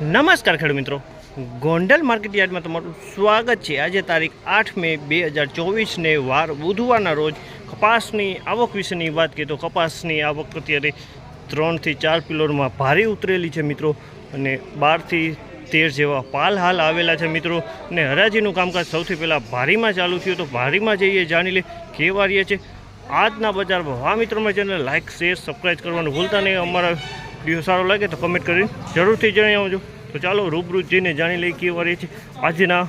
નમસ્કાર ખેડૂત મિત્રો. ગોંડલ માર્કેટ યાર્ડમાં તમારું સ્વાગત છે. આજે તારીખ આઠ મે બે હજાર ચોવીસને વાર બુધવારના રોજ કપાસની આવક વિશેની વાત કરીએ તો કપાસની આવક અત્યારે ત્રણથી ચાર પિલોરમાં ભારે ઉતરેલી છે મિત્રો અને બારથી તેર જેવા પાલ હાલ આવેલા છે મિત્રો. અને હરાજીનું કામકાજ સૌથી પહેલાં ભારીમાં ચાલુ થયું તો ભારીમાં જઈએ જાણી લે કેવા રહીએ છે. આજના બજારમાં હા મિત્રો, મારી ચેનલ લાઇક શેર સબસ્ક્રાઈબ કરવાનું ભૂલતા નહીં. અમારા વીડિયો સારો લાગે તો કમેન્ટ કરીને જરૂરથી જણાવજો તો ચાલો રૂબરૂ જઈને જાણી લઈએ કેવા રહીએ છે આજના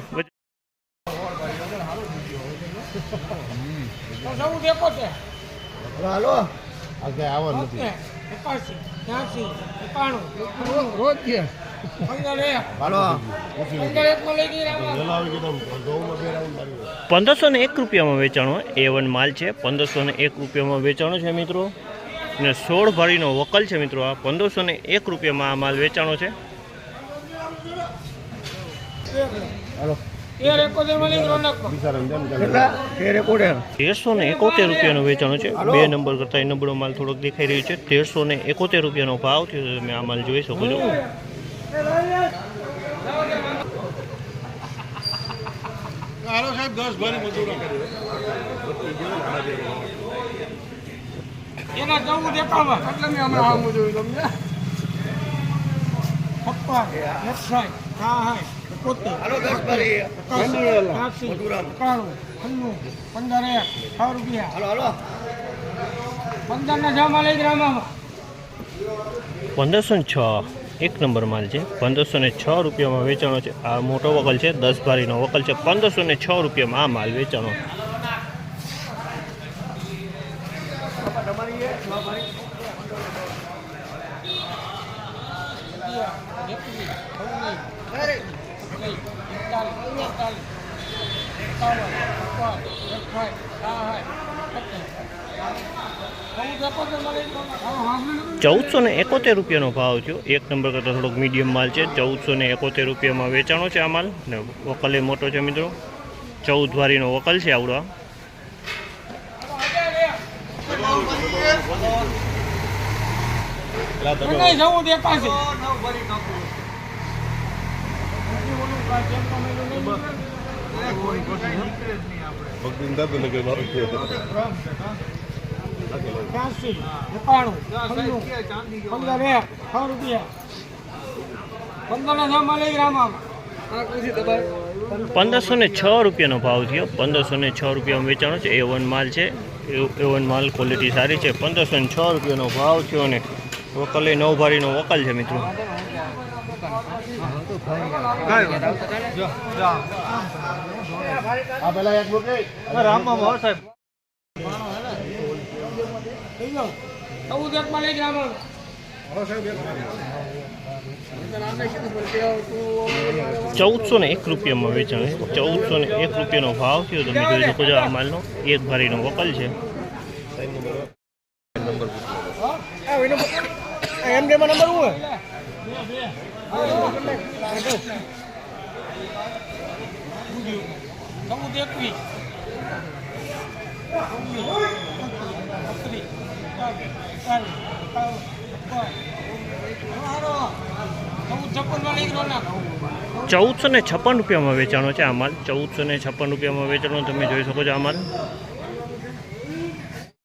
પંદરસો ને એક રૂપિયામાં વેચાણો એ વન માલ છે પંદરસો ને એક રૂપિયામાં વેચાણો છે મિત્રો. ને સોળ ભારીનો વકલ છે મિત્રો આ. પંદરસો ને એક રૂપિયામાં આ માલ વેચાણો છે. તેરસો ને એકોતેર રૂપિયાનું વેચાણ છે. બે નંબર કરતાં એ નંબરનો માલ થોડોક દેખાઈ રહ્યો છે. તેરસો ને એકોતેર રૂપિયાનો ભાવ થયો છે. તમે આ માલ જોઈ શકો છો. સાહેબ દસ ભરી મજૂરો એના ચૌદ એકાવન એટલે મેં હમણાં આ મજૂરી તમને? છપ્પન એકસાઠ સાઠ એકોતેર એકાસી, એકાણું છન્નું પંદર એક છ રૂપિયા. હાલો હાલો. પંદર ના જામાં લઈ ગઈ પંદરસો ને છ એક નંબર માલ છે. પંદરસો ને છ રૂપિયામાં વેચાણો છે. આ મોટો વકલ છે દસ ભારીનો વકલ છે. પંદરસો ને છ રૂપિયામાં આ માલ વેચાણો. ચૌદસો ને એકોતેર રૂપિયાનો ભાવ થયો. એક નંબર કરતાં થોડોક મીડિયમ માલ છે. ચૌદસો ને એકોતેર રૂપિયામાં વેચાણો છે આ માલ. ને વકલ મોટો છે મિત્રો. ચૌદ વારીનો વકલ છે આવડો આ. પેલા તમે નહીં જવું દેખાશે ભક્તિને દાદુ ને કઈ મારું છે ત્યાંસી એકાણું છન્નું પંદર એક છ રૂપિયા પંદર ના. રામા પંદરસો ને છ રૂપિયાનો ભાવ થયો. પંદરસો ને છ રૂપિયામાં વેચાણો છે. એ વન માલ છે. એ વન માલ ક્વોલિટી સારી છે. પંદરસો ને છ રૂપિયાનો ભાવ થયો અને વકલ એ નવ ભારીનો વકલ છે મિત્રો. ચૌદસો ને એક રૂપિયામાં વેચાણ ચૌદસો ને એક રૂપિયાનો ભાવ થયો તમે જોઈ શકો છો આ માલનો. એક ભારીનો વકલ છે. એમ કે નંબર હું ચૌદ એકવીસ ચૌદસો ને છપ્પન રૂપિયામાં વેચાણો છે આ માલ. ચૌદસો ને છપ્પન રૂપિયામાં વેચાણો તમે જોઈ શકો છો આ માલ.